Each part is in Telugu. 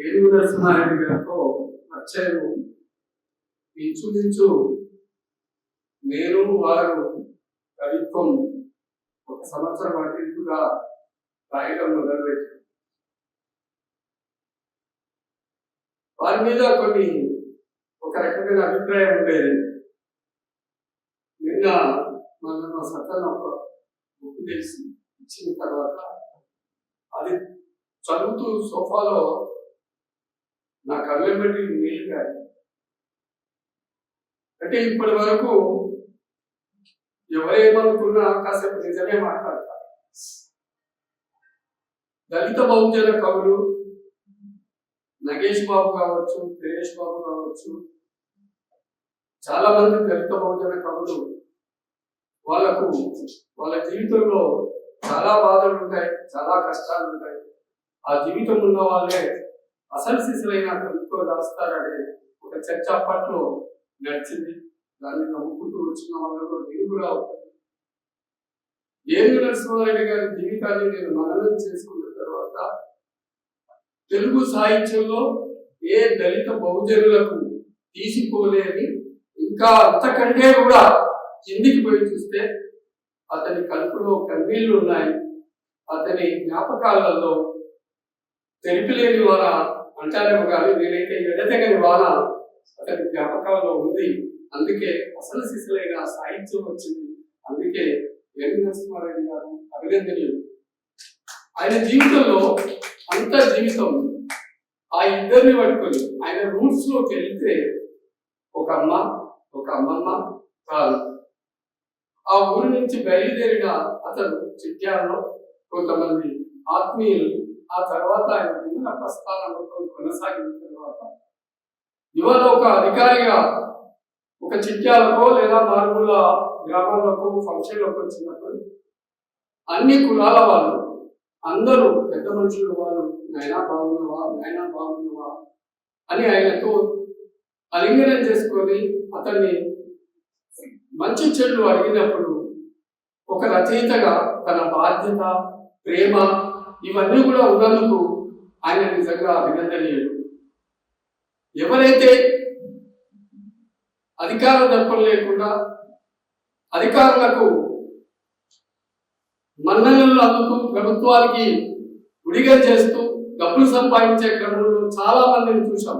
వేణు నరసింహారెడ్డి గారితో పరిచయం ఇంచుమించు నేను వారు కవిత్వం ఒక సంవత్సరం అటు రాయడం మొదలుపెట్టాను వారి మీద కొన్ని ఒక రకమైన అభిప్రాయం ఉండేది. నిన్న మన మా సతన్ ఒక బుక్ తెలిసి ఇచ్చిన తర్వాత అది చదువుతూ సోఫాలో నా కళ్ళ బట్టి నీళ్ళు కాదు. అంటే ఇప్పటి వరకు ఎవరేమనుకున్నా కాసేపు నిజమే మాట్లాడతారు. దళిత బహుజన కవులు నగేష్ బాబు కావచ్చు సురేష్ బాబు కావచ్చు చాలా మంది దళిత బహుజన కవులు వాళ్ళకు వాళ్ళ జీవితంలో చాలా బాధలు ఉంటాయి చాలా కష్టాలు ఉంటాయి ఆ జీవితం ఉన్న వాళ్ళే అసలు శిశువైన కవిత్వం రాస్తారనే ఒక చర్చ అప్పట్లో నడిచింది. దాన్ని నమ్ముకుంటూ వచ్చిన వాళ్ళలో నేను కూడా ఏమి నరసింహారెడ్డి గారి జీవితాన్ని నేను మననం చేసుకున్న తర్వాత తెలుగు సాహిత్యంలో ఏ దళిత బహుజనులకు తీసిపోలేని ఇంకా అంతకంటే కూడా కిందికి పోయి చూస్తే అతని కలుపులో కన్నీళ్ళు ఉన్నాయి అతని జ్ఞాపకాలలో తెలిపిలేని వారా అంటారేమో కానీ నేనైతే ఎడతెగని వాన అతని జ్ఞాపకాల్లో ఉంది. అందుకే అసలు శిశులైన సాహిత్యం వచ్చింది. అందుకే ఎన్ గారు అభినందనీయులు. ఆయన జీవితంలో అంత జీవితం ఆ ఇద్దరిని పట్టుకొని ఆయన రూట్స్లోకి వెళ్తే ఒక అమ్మ ఒక అమ్మమ్మ కాదు ఆ ఊరి నుంచి బయలుదేరిన అతను చిట్యాలలో కొంతమంది ఆత్మీయులు ఆ తర్వాత ఆయన నిన్న ప్రస్థానంలో కొనసాగిన తర్వాత ఇవాళ ఒక అధికారిగా ఒక చిట్యాలకో లేదా మారుమూల గ్రామాలకు ఫంక్షన్లకు వచ్చినప్పుడు అన్ని కులాల వాళ్ళు అందరూ పెద్ద మనుషులు వాళ్ళు నైనా బాగున్నవా నైనా బాగున్నవా అని ఆయనతో అలింగనం చేసుకొని అతన్ని మంచి చెడు అడిగినప్పుడు ఒక రచయితగా తన బాధ్యత ప్రేమ ఇవన్నీ కూడా ఉన్నందుకు ఆయన నిజంగా అభినందనీయుడు ఎవరైతే అధికార దర్పం లేకుండా అధికారులకు మన్ననలు అందుతూ ప్రభుత్వానికి ఉడిగా చేస్తూ డబ్బులు సంపాదించే క్రమంలో చాలా మందిని చూశాం.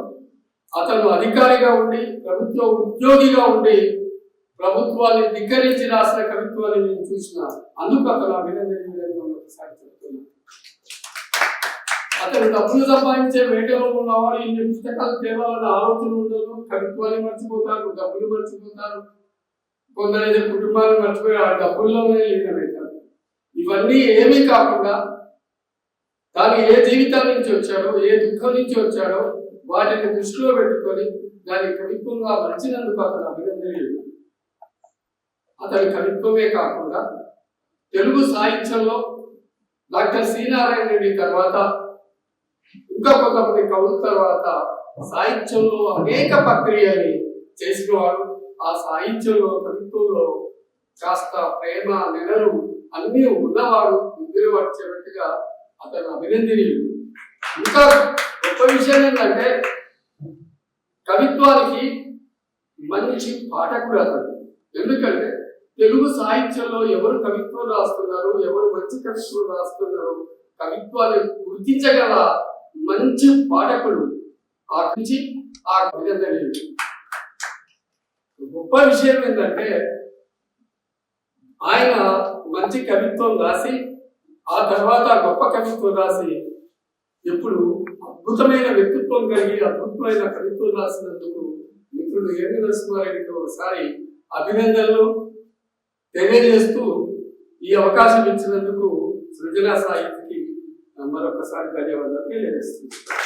అతను అధికారిగా ఉండి ప్రభుత్వ ఉద్యోగిగా ఉండి ప్రభుత్వాన్ని ధిక్కరించి రాసిన కవిత్వాన్ని నేను చూసిన. అందుకు అతను అభినందన ఒకసారి అతను డబ్బులు సంపాదించే వేటలో ఉన్నవాడు ఇన్ని పుస్తకాలు తేవాలన్న ఆలోచన ఉండదు. కవిత్వాన్ని మర్చిపోతారు డబ్బులు మర్చిపోతారు. కొందరైతే కుటుంబాన్ని మర్చిపోయి ఆ డబ్బుల్లోనే లీనమవుతారు ఇవన్నీ ఏమీ కాకుండా తాను ఏ జీవితం నుంచి వచ్చాడో ఏ దుఃఖం నుంచి వచ్చాడో వాటిని దృష్టిలో పెట్టుకొని దాని కవిత్వంగా మర్చినందుకు అతను అభినందనీయుడు. అతని కవిత్వమే కాకుండా తెలుగు సాహిత్యంలో డాక్టర్ సి నారాయణ రెడ్డి తర్వాత ఇంకా కొంతమంది కవుల తర్వాత సాహిత్యంలో అనేక ప్రక్రియల్ని చేసినవాడు ఆ సాహిత్యంలో కవిత్వంలో కాస్త ప్రేమ నెలలు అన్నీ ఉన్నవాడు ముగ్గురు వచ్చేటట్టుగా అతను అభినందనీయుడు. ఇంకా గొప్ప విషయం ఏంటంటే కవిత్వానికి మంచి పాఠకుడు అతను. ఎందుకంటే తెలుగు సాహిత్యంలో ఎవరు కవిత్వం రాస్తున్నారు ఎవరు మంచి కవిత్వం రాస్తున్నారు కవిత్వాన్ని గుర్తించగల మంచి పాఠకుడు ఆ నుంచి ఆ అభినందనీయుడు గొప్ప విషయం ఏంటంటే ఆయన మంచి కవిత్వం రాసి ఆ తర్వాత గొప్ప కవిత్వం రాసి ఎప్పుడు అద్భుతమైన వ్యక్తిత్వం కలిగి అద్భుతమైన కవిత్వం రాసినందుకు మిత్రుడు ఏమి నరసింహారెడ్డికి ఒకసారి అభినందనలు తెలియజేస్తూ ఈ అవకాశం ఇచ్చినందుకు సృజనా సాహిత్యకి మరొకసారి ధన్యవాదాలు తెలియజేస్తున్నాను.